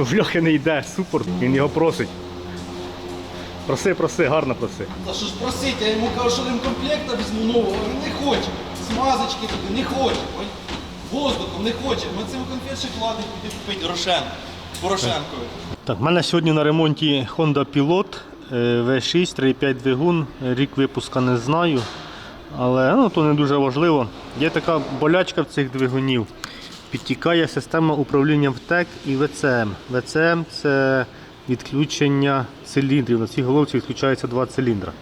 В Льохи не йде супорт, він його просить. Проси, проси, гарно проси. Та що ж просить, я йому кажу, що ремкомплекта візьму нового, він не хоче. Смазочки туди не хоче. Ой, Воздухом не хоче. Ми цим конфет шоколадний піде купити Рошен. Порошенкові. Так, в мене сьогодні на ремонті Honda Pilot е, V6, 3.5 двигун. Рік випуска не знаю. Але ну, то не дуже важливо. Є така болячка в цих двигунів. Підтікає система управління ВТЕК і ВЦМ. ВЦМ це відключення циліндрів. На цій головці відключається два циліндра.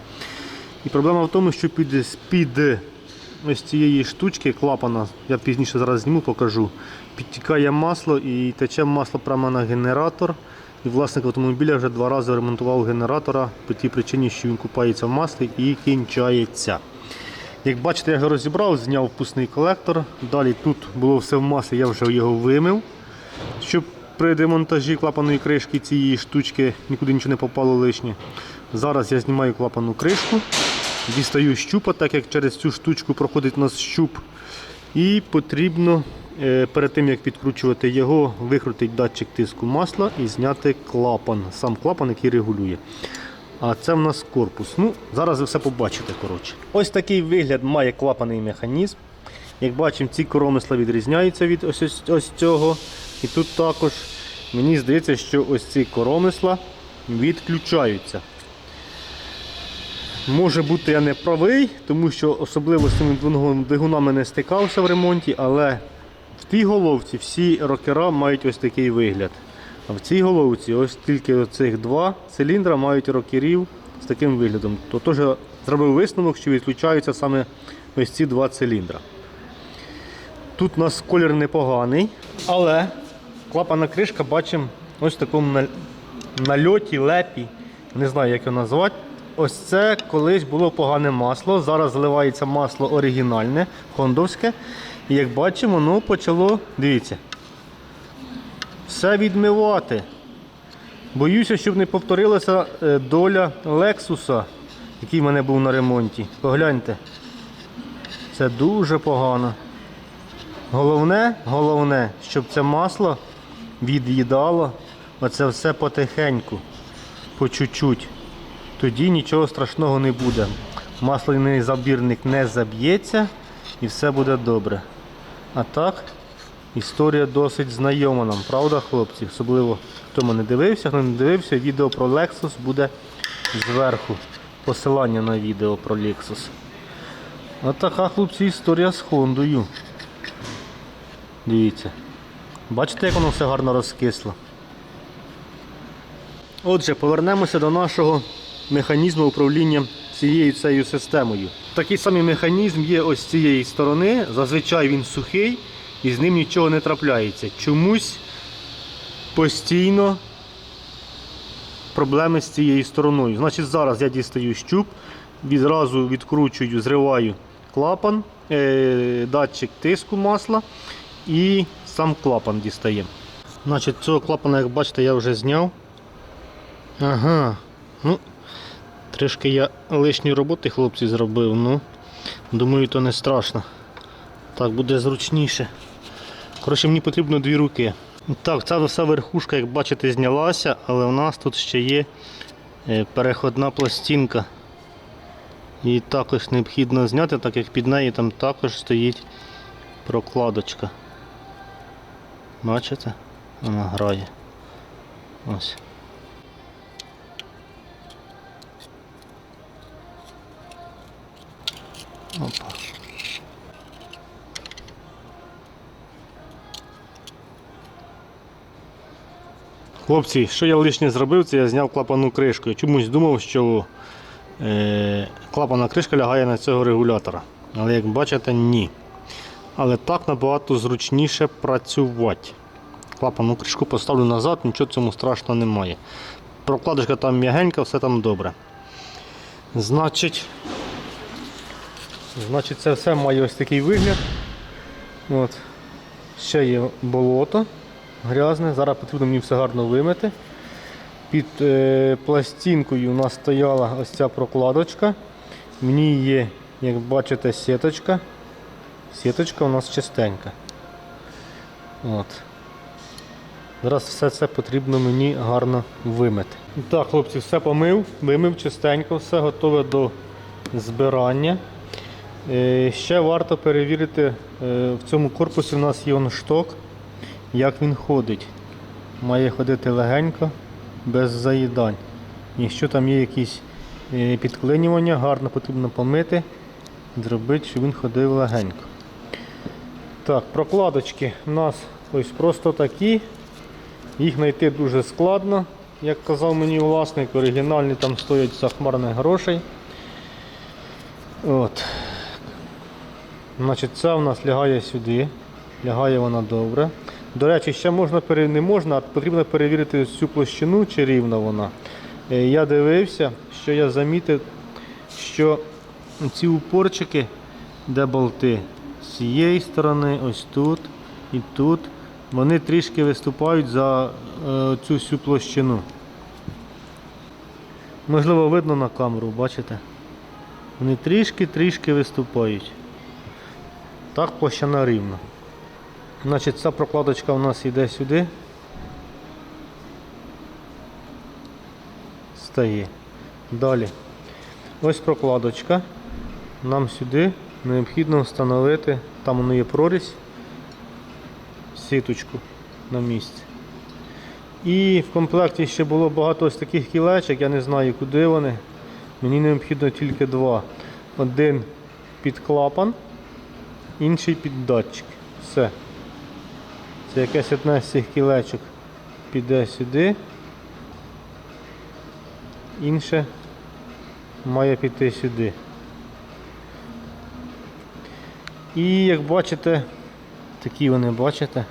І проблема в тому, що під, під ось цієї штучки клапана, я пізніше зараз зніму, покажу, підтікає масло і тече масло прямо на генератор. І власник автомобіля вже два рази ремонтував генератора по тій причині, що він купається в маслі і кінчається. Як бачите, я його розібрав, зняв впускний колектор. Далі тут було все в маслі, я вже його вимив. Щоб при демонтажі клапаної кришки цієї штучки нікуди нічого не попало лишнє. Зараз я знімаю клапану кришку, дістаю щупа, так як через цю штучку проходить у нас щуп. І потрібно е, перед тим як підкручувати його, викрутити датчик тиску масла і зняти клапан. Сам клапан, який регулює. А це в нас корпус. Ну, Зараз ви все побачите. коротше. Ось такий вигляд має клапаний механізм. Як бачимо, ці коромисла відрізняються від ось, ось, ось цього. І тут також мені здається, що ось ці коромисла відключаються. Може бути, я не правий, тому що особливо з цими двигунами- не стикався в ремонті, але в тій головці всі рокера мають ось такий вигляд. В цій головці ось тільки цих два циліндра мають рокерів з таким виглядом. То теж зробив висновок, що відключаються саме ось ці два циліндра. Тут у нас колір непоганий, але клапана кришка бачимо ось в такому нальоті, лепі. Не знаю, як його назвати. Ось це колись було погане масло. Зараз заливається масло оригінальне, хондовське. І як бачимо, воно почало, дивіться, все відмивати. Боюся, щоб не повторилася е, доля Лексуса, який в мене був на ремонті. Погляньте. Це дуже погано. Головне, головне, щоб це масло від'їдало оце все потихеньку, по чуть-чуть. Тоді нічого страшного не буде. Масляний забірник не заб'ється і все буде добре. А так, історія досить знайома нам, правда, хлопці? Особливо хто мене дивився, хто не дивився, відео про Lexus буде зверху. Посилання на відео про Lexus. От така, хлопці, історія з Хондою. Дивіться. Бачите, як воно все гарно розкисло. Отже, повернемося до нашого механізму управління цією цією системою. Такий самий механізм є ось з цієї сторони. Зазвичай він сухий і з ним нічого не трапляється. Чомусь постійно проблеми з цією стороною. Значить, зараз я дістаю щуп, відразу відкручую, зриваю клапан, е, датчик тиску масла і сам клапан дістаємо. Значить, цього клапана, як бачите, я вже зняв. Ага. Ну, трішки я лишньої роботи хлопці зробив, ну думаю, то не страшно. Так буде зручніше. Коротше, мені потрібно дві руки. Так, ця вся верхушка, як бачите, знялася, але у нас тут ще є е, переходна пластинка. Її також необхідно зняти, так як під нею там також стоїть прокладочка. Бачите? Вона грає. Ось. Опа. Хлопці, що я лишнє зробив, це я зняв клапану кришку. Я чомусь думав, що е, клапана кришка лягає на цього регулятора. Але як бачите, ні. Але так набагато зручніше працювати. Клапану кришку поставлю назад, нічого цьому страшного немає. Прокладочка там м'ягенька, все там добре. Значить, значить, це все має ось такий вигляд. От. Ще є болото грязне. Зараз потрібно мені все гарно вимити. Під е, пластинкою у нас стояла ось ця прокладочка. Ній є, як бачите, сіточка. Сіточка у нас чистенька. От. Зараз все це потрібно мені гарно вимити. Так, хлопці, все помив, вимив чистенько, все готове до збирання. Е, Ще варто перевірити, е, в цьому корпусі у нас є он шток, як він ходить. Має ходити легенько, без заїдань. Якщо там є якісь е, підклинювання, гарно потрібно помити, зробити, щоб він ходив легенько. Так, прокладочки у нас ось просто такі. Їх знайти дуже складно, як казав мені власник, оригінальні там стоять захмарних грошей. От. Значить, ця в нас лягає сюди. Лягає вона добре. До речі, ще можна не можна, а потрібно перевірити цю площину, чи рівна вона. Е, Я дивився, що я замітив, що ці упорчики, де болти, з цієї сторони, ось тут і тут, вони трішки виступають за е, цю всю площину. Можливо, видно на камеру, бачите? Вони трішки-трішки виступають. Так площина рівна. Значить, ця прокладочка у нас йде сюди. Стає. Далі. Ось прокладочка. Нам сюди необхідно встановити, там воно є прорізь, сіточку на місці. І в комплекті ще було багато ось таких кілечок, я не знаю куди вони. Мені необхідно тільки два. Один під клапан, інший під датчик. Все. Це якесь одне з цих кілечок піде сюди. Інше має піти сюди. І як бачите, такі вони бачите.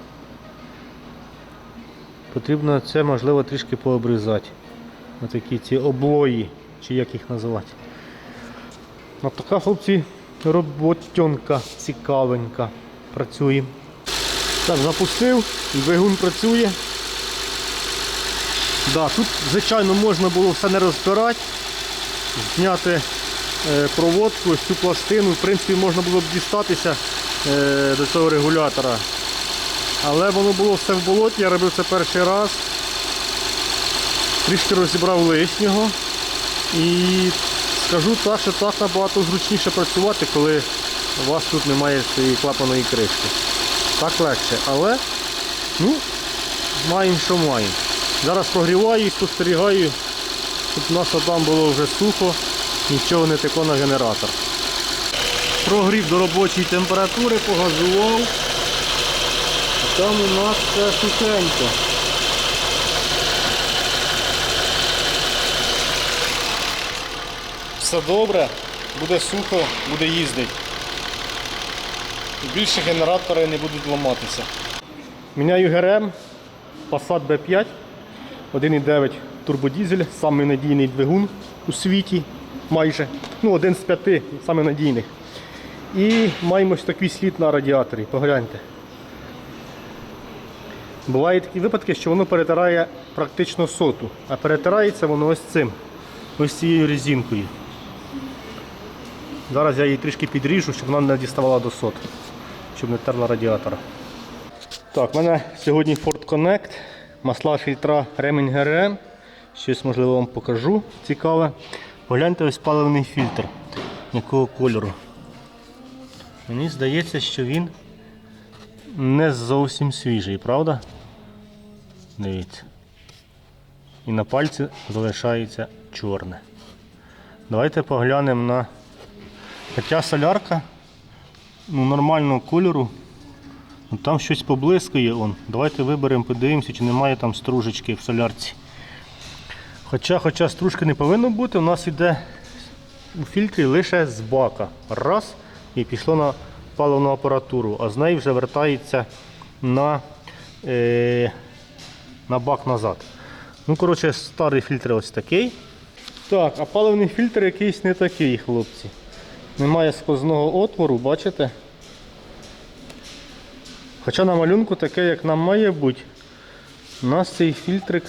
Потрібно це можливо трішки пообрізати. Отакі ці облої, чи як їх називати. От така хлопці роботенка цікавенька. Працює. Так, запустив, двигун працює. Да, тут, звичайно, можна було все не розбирати, зняти е, проводку, цю пластину. В принципі, можна було б дістатися е, до цього регулятора. Але воно було все в болоті, я робив це перший раз. Трішки розібрав лишнього. І скажу так, що так набагато зручніше працювати, коли у вас тут немає цієї клапаної кришки. Так легше, але ну, маємо, що маємо. Зараз прогріваю і спостерігаю, щоб у нас там було вже сухо, нічого не текло на генератор. Прогрів до робочої температури, погазував. Там у нас все сухенько. Все добре, буде сухо, буде їздити. Більше генератори не будуть ламатися. Міняю ГРМ Passat B5, 1,9 турбодізель, самий надійний двигун у світі майже. Ну, один з п'яти, самих надійних. І маємо ось такий слід на радіаторі, погляньте. Бувають такі випадки, що воно перетирає практично соту, а перетирається воно ось цим, ось цією резинкою. Зараз я її трішки підріжу, щоб вона не діставала до сот, щоб не терла радіатора. Так, в мене сьогодні Ford Connect, масла фільтра ремень ГРМ. Щось можливо вам покажу цікаве. Погляньте ось паливний фільтр, якого кольору. Мені здається, що він не зовсім свіжий, правда? Дивіться. І на пальці залишається чорне. Давайте поглянемо на. Хоча солярка ну, нормального кольору. Ну, там щось поблискує. Он. Давайте виберемо, подивимося, чи немає там стружечки в солярці. Хоча, хоча стружки не повинно бути, у нас йде у фільтрі лише з бака. Раз і пішло на паливну апаратуру, а з неї вже вертається на, е, на бак назад. Ну, коротше, старий фільтр ось такий. Так, а паливний фільтр якийсь не такий, хлопці. Немає сквозного отвору, бачите? Хоча на малюнку таке, як нам має бути, у нас цей фільтрик.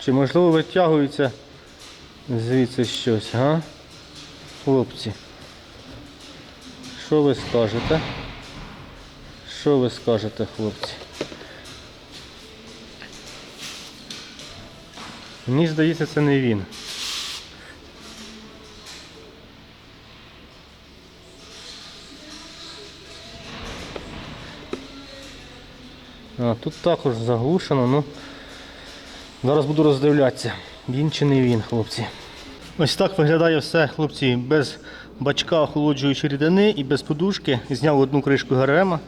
Чи можливо витягується звідси щось, га? Хлопці. Що ви скажете? Що ви скажете, хлопці? Мені здається, це не він. Тут також заглушено, ну зараз буду роздивлятися, він чи не він, хлопці. Ось так виглядає все, хлопці, без бачка охолоджуючої рідини і без подушки. Зняв одну кришку ГРМ.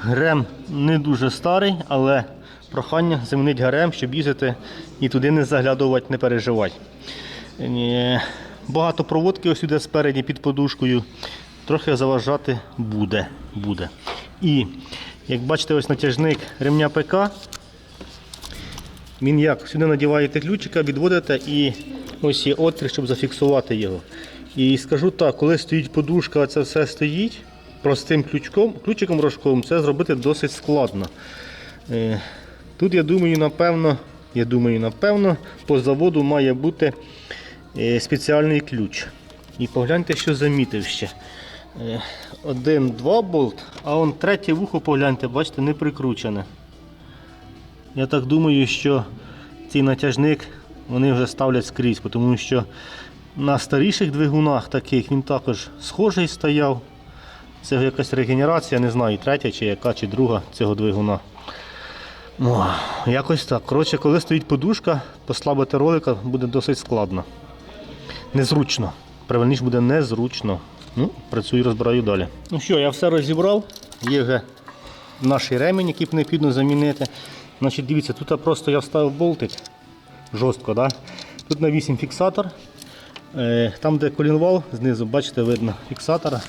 ГРМ не дуже старий, але прохання замінити ГРМ, щоб їздити і туди не заглядувати, не переживати. Е, Багато проводки ось сюди спереді під подушкою. Трохи заважати буде. буде. І як бачите, ось натяжник ремня ПК. Він як? Сюди надіваєте ключика, відводите і ось є отвір, щоб зафіксувати його. І скажу так, коли стоїть подушка, це все стоїть, простим ключком, ключиком рожковим це зробити досить складно. Е, Тут я думаю, напевно, я думаю, напевно, по заводу має бути е, спеціальний ключ. І погляньте, що замітив ще. Е, Один, два болт, а он третє вухо, погляньте, бачите, не прикручене. Я так думаю, що цей натяжник вони вже ставлять скрізь, тому що на старіших двигунах таких він також схожий стояв. Це якась регенерація, не знаю, третя чи яка, чи друга цього двигуна. О, якось так. Коротше, коли стоїть подушка, послабити ролика буде досить складно. Незручно. Правильніше буде незручно. Ну, працюю, розбираю далі. Ну що, я все розібрав. Є вже наш ремінь, який необхідно замінити. Значить, дивіться, тут просто я вставив болтик жорстко. Да? Тут на 8 фіксатор. Е, Там, де колінвал, знизу, бачите, видно фіксатора.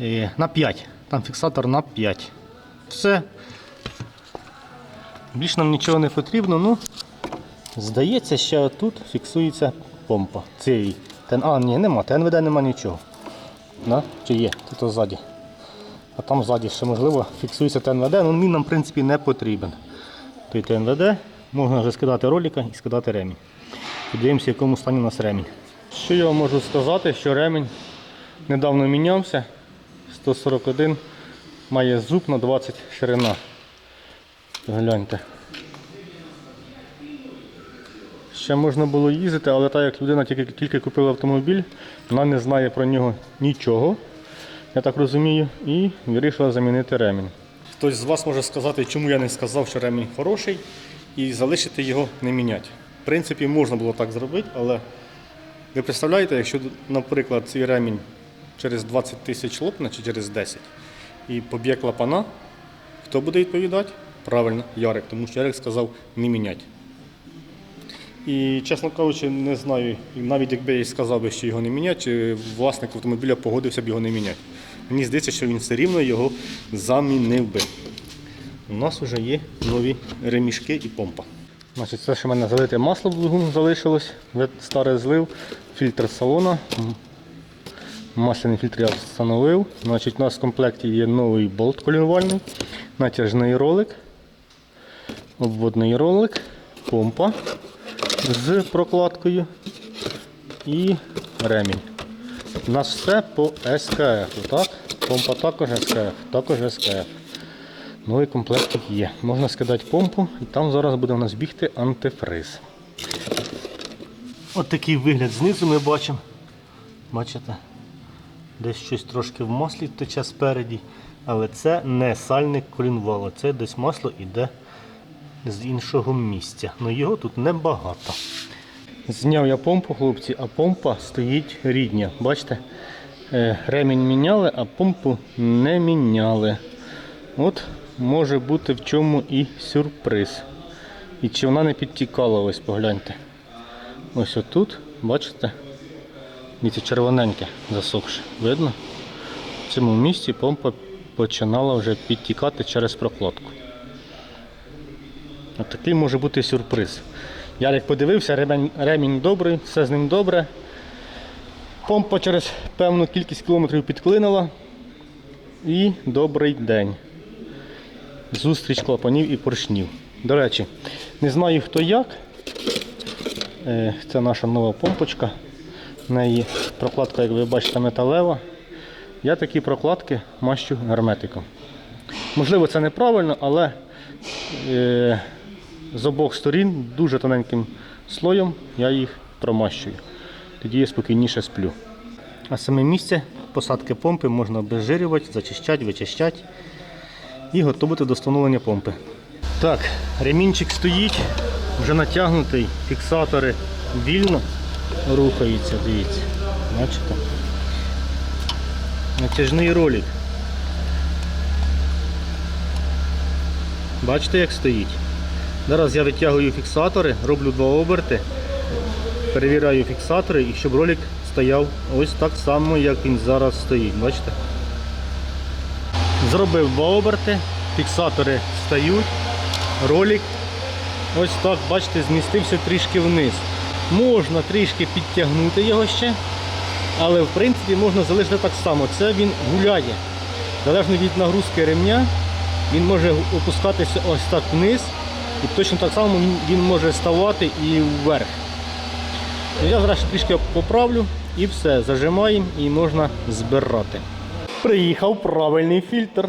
Е, На 5. Там фіксатор на 5. Все. Більш нам нічого не потрібно. Ну, здається, ще тут фіксується помпа. Цей. Тен... А, ні, нема, ТНВД нема нічого. Да? Чи є? Тут ззаді. А там ззаді ще можливо фіксується ТНВД, але він нам в принципі не потрібен. Той ТНВД можна вже скидати ролика і скидати ремінь. Подивимося, в якому стані у нас ремінь. Що я вам можу сказати, що ремінь недавно мінявся. 141 має зуб на 20 ширина. Гляньте. Ще можна було їздити, але так як людина тільки, тільки купила автомобіль, вона не знає про нього нічого, я так розумію, і вирішила замінити ремінь. Хтось з вас може сказати, чому я не сказав, що ремінь хороший, і залишити його не міняти. В принципі, можна було так зробити, але ви представляєте, якщо, наприклад, цей ремінь через 20 тисяч лопне чи через 10 і поб'є клапана, хто буде відповідати? Правильно, Ярик, тому що Ярик сказав не міняти. І, чесно кажучи, не знаю, навіть якби я сказав, би, що його не міняти, чи власник автомобіля погодився б його не міняти. Мені здається, що він все рівно його замінив би. У нас вже є нові ремішки і помпа. Значить, Це ще в мене залите масло в двигун залишилось, старе злив, фільтр салона. Масляний фільтр я встановив. Значить, У нас в комплекті є новий болт колінвальний, натяжний ролик, обводний ролик, помпа з прокладкою і ремінь. У нас все по СКФ. Так? Помпа також СКФ, також СКФ. Новий комплект є. Можна скидати помпу і там зараз буде у нас бігти антифриз. От такий вигляд знизу ми бачимо. Бачите? Десь щось трошки в маслі тече спереді. Але це не сальник колінвала, це десь масло йде з іншого місця. Ну його тут небагато. Зняв я помпу, хлопці, а помпа стоїть рідня. Бачите? Е, Ремінь міняли, а помпу не міняли. От може бути в чому і сюрприз. І чи вона не підтікала, ось погляньте. Ось отут, бачите? Дивіться, червоненьке засохше. Видно? В цьому місці помпа починала вже підтікати через прокладку. От такий може бути сюрприз. Я як подивився, ремінь, ремінь добрий, все з ним добре. Помпа через певну кількість кілометрів підклинила. І добрий день. Зустріч клапанів і поршнів. До речі, не знаю хто як. Е, Це наша нова помпочка. В неї прокладка, як ви бачите, металева. Я такі прокладки мащу герметиком. Можливо, це неправильно, але е, з обох сторін дуже тоненьким слоєм я їх промащую. Тоді я спокійніше сплю. А саме місце посадки помпи можна обезжирювати, зачищати, вичищати і готувати до встановлення помпи. Так, ремінчик стоїть, вже натягнутий, фіксатори вільно рухаються, дивіться. Бачите? Натяжний ролик. Бачите, як стоїть? Зараз я витягую фіксатори, роблю два оберти, перевіряю фіксатори і щоб ролик стояв ось так само, як він зараз стоїть. Бачите? Зробив два оберти, фіксатори стають, ролик ось так, бачите, змістився трішки вниз. Можна трішки підтягнути його ще, але в принципі можна залишити так само. Це він гуляє. Залежно від нагрузки ремня, він може опускатися ось так вниз, і точно так само він- може ставати і вверх. Ну, Я зараз трішки поправлю і все, зажимаємо і можна збирати. Приїхав правильний фільтр.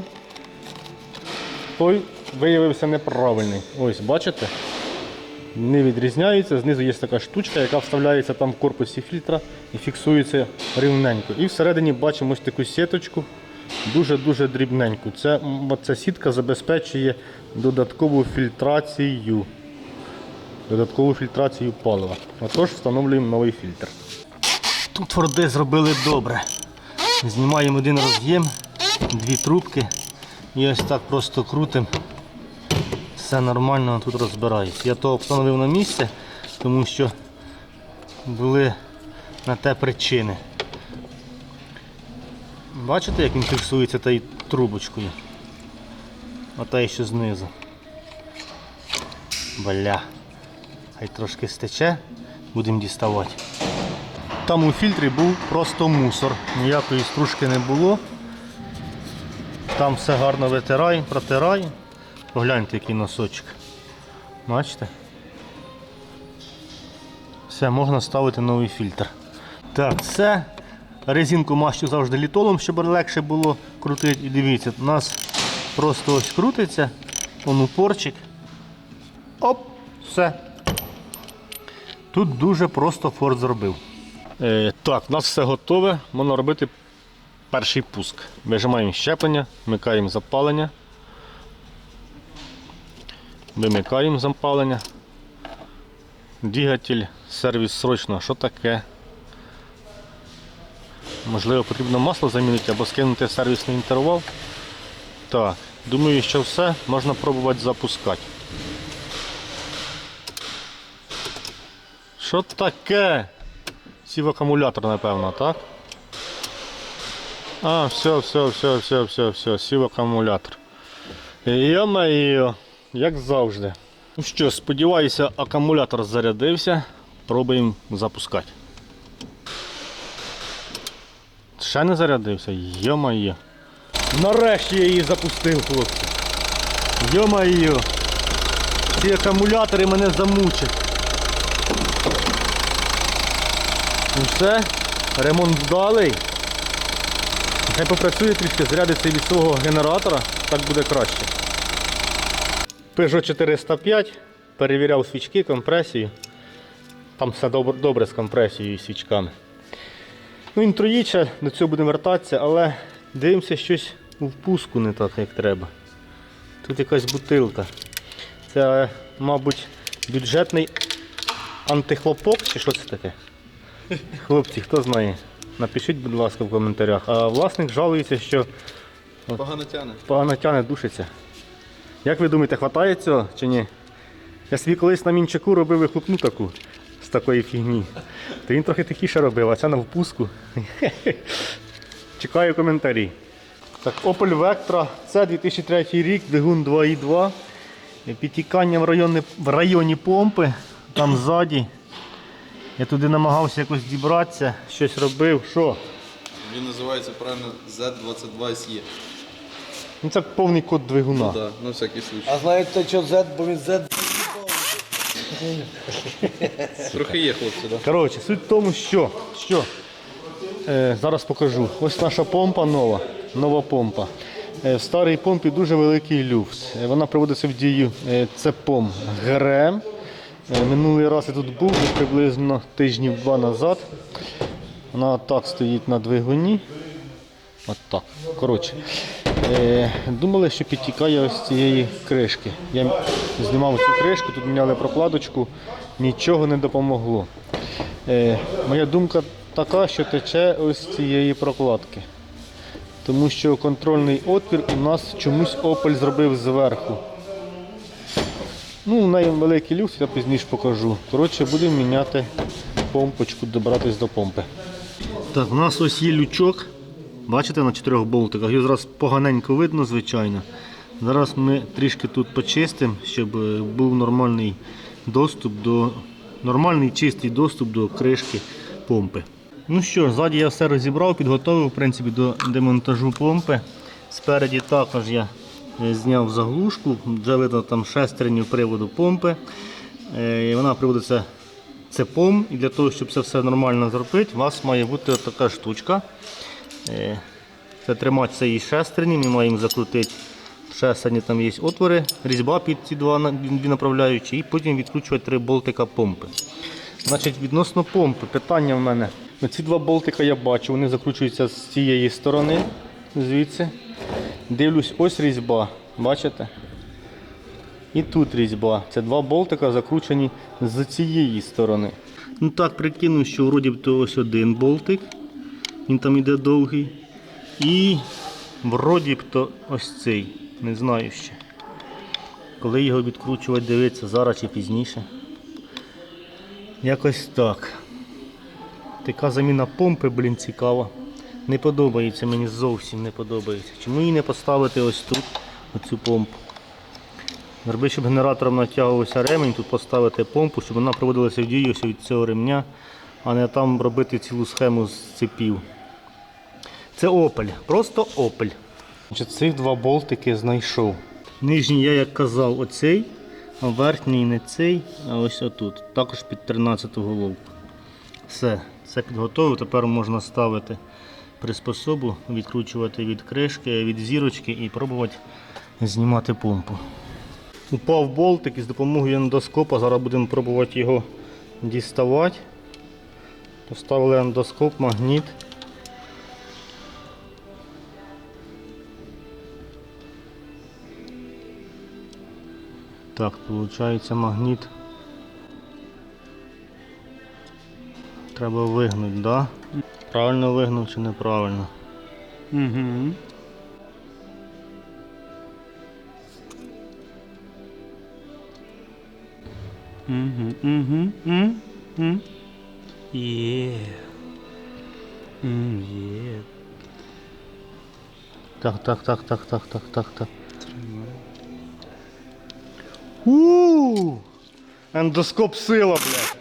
Той виявився неправильний. Ось, бачите? Не відрізняється. Знизу є така штучка, яка вставляється там в корпусі фільтра і фіксується рівненько. І всередині бачимо ось таку сіточку, дуже-дуже дрібненьку. Це, ця сітка забезпечує додаткову фільтрацію. Додаткову фільтрацію палива. Отож, встановлюємо новий фільтр. Тут тверде зробили добре. Знімаємо один роз'єм, дві трубки і ось так просто крутимо. Все нормально тут розбирається. Я то встановив на місце, тому що були на те причини. Бачите, як він фіксується тією трубочкою? Ота ще знизу. Бля. Хай трошки стече, будемо діставати. Там у фільтрі був просто мусор, ніякої стружки не було. Там все гарно витирай, протирай. Погляньте, який носочок. Бачите? Все, можна ставити новий фільтр. Так, все. Резинку мащу завжди літолом, щоб легше було крутити. І дивіться, у нас просто ось крутиться, он упорчик. Оп, все. Тут дуже просто форт зробив. Е, так, у нас все готове. Можна робити перший пуск. Вижимаємо щеплення, вмикаємо запалення. Вимикаємо запалення. Двигатель, сервіс срочно, що таке? Можливо, потрібно масло замінити або скинути сервісний інтервал. Так, думаю, що все, можна пробувати запускати. Що таке? Сів акумулятор, напевно, так? А, все, все, все, все, все, все, сів акумулятор. Йо-моє, як завжди. Ну що, сподіваюся, акумулятор зарядився. Пробуємо запускати. Ще не зарядився? Йо-моє. Нарешті я її запустив, хлопці. Йо-моє. Ці акумулятори мене замучать. Ну все, ремонт вдалий. Хай попрацює трішки, зарядиться від свого генератора, так буде краще. Peugeot 405, перевіряв свічки, компресію. Там все добре, з компресією і свічками. Ну, Він троїча, до цього будемо вертатися, але дивимося щось у впуску не так, як треба. Тут якась бутилка. Це, мабуть, бюджетний антихлопок чи що це таке? Хлопці, хто знає, напишіть, будь ласка, в коментарях. А власник жалується, що Погано тяне. погано тяне, душиться. Як ви думаєте, хватає цього чи ні? Я собі колись на мінчаку робив вихлопну таку такої фігні. То він трохи тихіше робив, а це на впуску. Чекаю коментарі. Так, Opel Vectra, це 2003 рік, двигун 2.2. Підтікання в районі, в районі помпи, там ззаді. Я туди намагався якось дібратися, щось робив. Що? Він називається правильно Z22SE. Ну це повний код двигуна. Так, на всякий случай. А знаєте, що Z, бо він Z Трохи є хлопці, так. Коротше, суть в тому, що, що е, зараз покажу. Ось наша помпа нова, нова помпа. Е, В старій помпі дуже великий люфт. Е, Вона приводиться в дію е, цепом ГРМ. Е, Минулий раз я тут був приблизно тижнів два назад. Вона так стоїть на двигуні. От так. Коротше. Е, думали, що підтікає ось цієї кришки. Я знімав цю кришку, тут міняли прокладочку, нічого не допомогло. Е, моя думка така, що тече ось цієї прокладки. Тому що контрольний отвір у нас чомусь Opel зробив зверху. Ну, у неї великий люфт, я пізніше покажу. Коротше, будемо міняти помпочку, добратись до помпи. Так, у нас ось є лючок. Бачите, на чотирьох болтиках. Його зараз поганенько видно, звичайно. Зараз ми трішки тут почистимо, щоб е, був нормальний доступ до нормальний чистий доступ до кришки помпи. Ну що ззаді я все розібрав, підготовив в принципі, до демонтажу помпи. Спереді також я е, зняв заглушку, вже видно там шестерню приводу помпи. Е, і Вона приводиться цепом. І для того, щоб це все нормально зробити, у вас має бути така штучка. Е, Це цієї шестерні, ми маємо закрутити в шестерні, там є отвори, різьба під ці два направляючі, і потім відкручувати три болтика помпи. Значить, відносно помпи, питання в мене. Ці два болтика я бачу, вони закручуються з цієї сторони, звідси. Дивлюсь, ось різьба, бачите? І тут різьба. Це два болтика закручені з цієї сторони. Ну так, прикину, що вроді б то ось один болтик. Він там іде довгий. І вроді б то ось цей. Не знаю ще. Коли його відкручувати, дивитися, зараз чи пізніше. Якось так. Така заміна помпи, блін, цікава. Не подобається, мені зовсім не подобається. Чому її не поставити ось тут, оцю помпу? Зроби, щоб генератором натягувався ремень, тут поставити помпу, щоб вона проводилася в дію ось від цього ремня, а не там робити цілу схему з цепів. Це Opel, просто. Значить, Цих два болтики знайшов. Нижній я як казав оцей, а верхній не цей, а ось отут. Також під 13 головку. Все, це підготовив. Тепер можна ставити приспособу, відкручувати від кришки, від зірочки і пробувати знімати помпу. Упав болтик і з допомогою ендоскопа. Зараз будемо пробувати його діставати. Поставили ендоскоп, магніт. Так, виходить магніт. Треба вигнути, да? Правильно вигнув чи неправильно? Угу. Угу, угу, угу. Є. Є. Так, так, так, так, так, так, так, так. У Ендоскоп сила, блядь.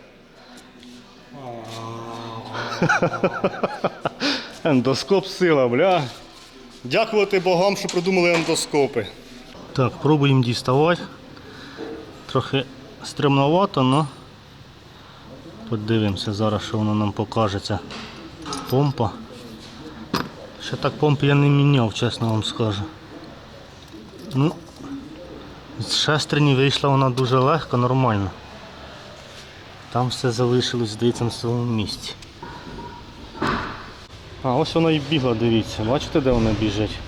Ендоскоп сила, бля. Дякувати богам, що придумали ендоскопи. Так, пробуємо діставати. Трохи стремновато, але подивимося зараз, що воно нам покажеться. Помпа. Ще так помпи я не міняв, чесно вам скажу. Ну, з шестерні вийшла вона дуже легко, нормально. Там все залишилось, здається, на своєму місці. А, ось вона і бігла, дивіться. Бачите, де вона біжить?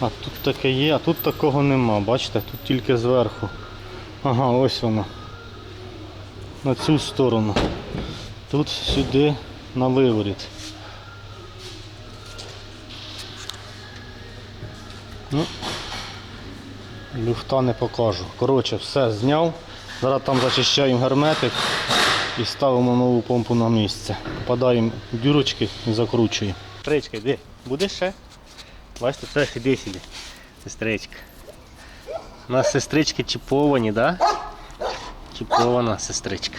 А тут таке є, а тут такого нема, бачите, тут тільки зверху. Ага, ось вона. На цю сторону. Тут сюди на виворіт. Ну, люфта не покажу. Коротше, все зняв. Зараз там зачищаємо герметик і ставимо нову помпу на місце. Попадаємо в дюрочки і закручуємо. Сестричка, йди. Будеш ще? Бачите, це іди сюди. Сестричка. У нас сестрички чіповані, так? Да? Чіпована сестричка.